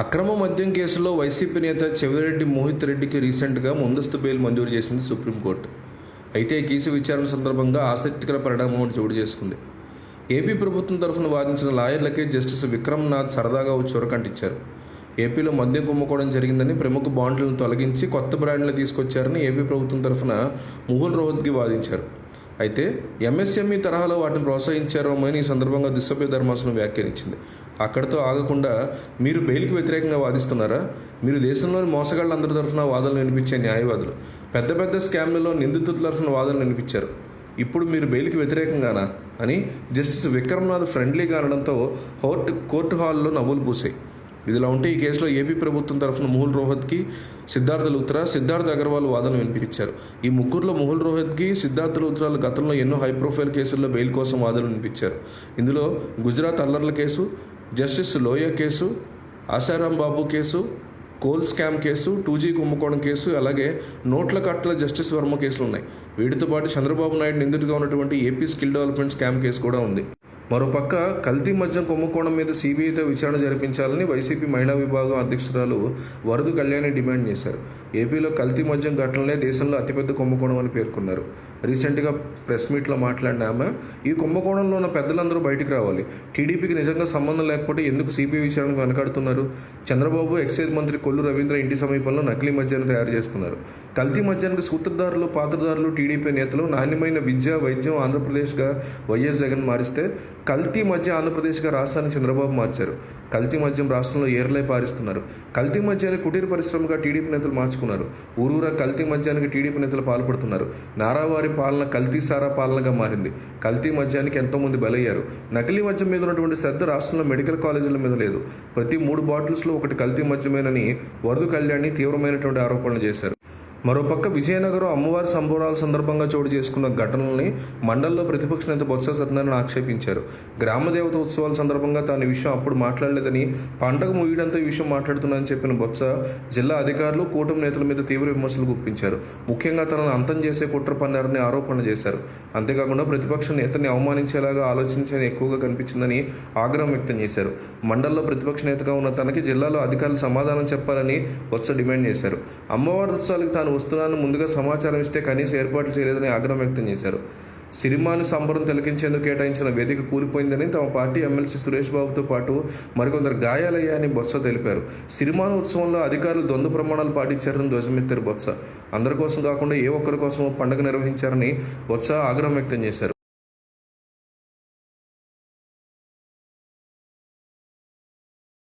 అక్రమ మద్యం కేసులో వైసీపీ నేత చెవిరెడ్డి మోహిత్ రెడ్డికి రీసెంట్గా ముందస్తు బెయిల్ మంజూరు చేసింది సుప్రీంకోర్టు. అయితే కేసు విచారణ సందర్భంగా ఆసక్తికర పరిణామం ఒకటి చోటు చేసుకుంది. ఏపీ ప్రభుత్వం తరఫున వాదించిన లాయర్లకే జస్టిస్ విక్రమ్నాథ్ సరదాగా ఓ చురకంటిచ్చారు. ఏపీలో మద్యం కుమ్ముకోవడం జరిగిందని ప్రముఖ బాండ్లను తొలగించి కొత్త బ్రాండ్లు తీసుకొచ్చారని ఏపీ ప్రభుత్వం తరఫున ముహుల్ రోహత్కి వాదించారు. అయితే ఎంఎస్ఎంఈ తరహాలో వాటిని ప్రోత్సహించారోమని ఈ సందర్భంగా దుస్సభ్య ధర్మాసనం వ్యాఖ్యానించింది. అక్కడితో ఆగకుండా మీరు బెయిల్కి వ్యతిరేకంగా వాదిస్తున్నారా? మీరు దేశంలోని మోసగాళ్ళందరి తరఫున వాదనలు వినిపించే న్యాయవాదులు. పెద్ద పెద్ద స్కామ్లలో నిందితుల తరఫున వాదనలు వినిపించారు. ఇప్పుడు మీరు బెయిల్కి వ్యతిరేకంగానా? అని జస్టిస్ విక్రమ్నాథ్ ఫ్రెండ్లీగా అనడంతో కోర్టు కోర్టు హాల్లో నవ్వులు పూసాయి ఇదిలా ఉంటే ఈ కేసులో ఏపీ ప్రభుత్వం తరఫున ముహుల్ రోహత్కి సిద్ధార్థ లూత్రా సిద్ధార్థ్ అగర్వాల్ వాదనలు వినిపించారు. ఈ ముగ్గురులో ముహుల్ రోహత్కి సిద్ధార్థ లూత్రాలు గతంలో ఎన్నో హై ప్రొఫైల్ కేసుల్లో బెయిల్ కోసం వాదనలు వినిపించారు. ఇందులో Gujarat అల్లర్ల case justice Loya case Asaram Babu case coal scam case two G కుంభకోణం కేసు అలాగే నోట్ల కట్ల జస్టిస్ వర్మ కేసులు ఉన్నాయి. వీటితో పాటు చంద్రబాబు నాయుడు నిందితుగా ఉన్నటువంటి AP skill development scam case కూడా ఉంది. మరోపక్క కల్తీ మద్యం కుంభకోణం మీద సిబిఐతో విచారణ జరిపించాలని వైసీపీ మహిళా విభాగం అధ్యక్షురాలు వరదు కళ్యాణి డిమాండ్ చేశారు. ఏపీలో కల్తీ మద్యం ఘటనలే దేశంలో అతిపెద్ద కుంభకోణం అని పేర్కొన్నారు. రీసెంట్గా ప్రెస్ మీట్లో మాట్లాడిన ఆమె ఈ కుంభకోణంలో ఉన్న పెద్దలందరూ బయటికి రావాలి. టీడీపీకి నిజంగా సంబంధం లేకపోతే ఎందుకు సిబిఐ విచారణకు వెనకాడుతున్నారు? చంద్రబాబు ఎక్సైజ్ మంత్రి కొల్లు రవీంద్ర ఇంటి సమీపంలో నకిలీ మద్యాన్ని తయారు చేస్తున్నారు. కల్తీ మద్యానికి సూత్రధారులు పాత్రధారులు టీడీపీ నేతలు నాణ్యమైన విద్య వైద్యం ఆంధ్రప్రదేశ్గా వైఎస్ జగన్ మారిస్తే కల్తీ మద్యం ఆంధ్రప్రదేశ్గా రాష్ట్రాన్ని చంద్రబాబు మార్చారు. కల్తీ మద్యం రాష్ట్రంలో ఏర్లై పారిస్తున్నారు. కల్తీ మద్యాన్ని కుటీర పరిశ్రమగా టీడీపీ నేతలు మార్చుకున్నారు. ఊరూరా కల్తీ మద్యానికి టీడీపీ నేతలు పాల్పడుతున్నారు. నారావారి పాలన కల్తీ సారా పాలనగా మారింది. కల్తీ మద్యానికి ఎంతోమంది బలయ్యారు. నకిలీ మద్యం మీద ఉన్నటువంటి శ్రద్ధ రాష్ట్రంలో మెడికల్ కాలేజీల మీద లేదు. ప్రతి మూడు బాటిల్స్లో ఒకటి కల్తీ మద్యమేనని వరదు కళ్యాణి తీవ్రమైనటువంటి ఆరోపణలు చేశారు. మరోపక్క విజయనగరం అమ్మవారి సంబోరాల సందర్భంగా చోటు చేసుకున్న ఘటనల్ని మండల్లో ప్రతిపక్ష నేత బొత్స సత్యనారాయణ ఆక్షేపించారు. గ్రామదేవత ఉత్సవాల సందర్భంగా తాను ఈ విషయం అప్పుడు మాట్లాడలేదని పంటకు ముగియడంతో ఈ విషయం మాట్లాడుతున్నానని చెప్పిన బొత్స జిల్లా అధికారులు కూటమి నేతల మీద తీవ్ర విమర్శలు గుప్పించారు. ముఖ్యంగా తనను అంతం చేసే కుట్ర పన్నారని ఆరోపణ చేశారు. అంతేకాకుండా ప్రతిపక్ష నేతని అవమానించేలాగా ఆలోచించని ఎక్కువగా కనిపించిందని ఆగ్రహం వ్యక్తం చేశారు. మండల్లో ప్రతిపక్ష నేతగా ఉన్న తనకి జిల్లాలో అధికారులు సమాధానం చెప్పాలని బొత్స డిమాండ్ చేశారు. అమ్మవారి ఉత్సవాలకు తాను వస్తున్నానని ముందుగా సమాచారం ఇస్తే కనీసం ఏర్పాట్లు చేయలేదని ఆగ్రహం వ్యక్తం చేశారు. సినిమాని సంబరం తిలకించేందుకు కేటాయించిన వేదిక కూలిపోయిందని తమ పార్టీ ఎమ్మెల్సీ సురేష్ బాబుతో పాటు మరికొందరు గాయాలయ్యాయని బొత్స తెలిపారు. సినిమాను ఉత్సవంలో అధికారులు ద్వంద్వ ప్రమాణాలు పాటించారని ధ్వజమెత్తారు బొత్స. అందరి కోసం కాకుండా ఏ ఒక్కరి కోసమో పండుగ నిర్వహించారని బొత్స ఆగ్రహం వ్యక్తం చేశారు.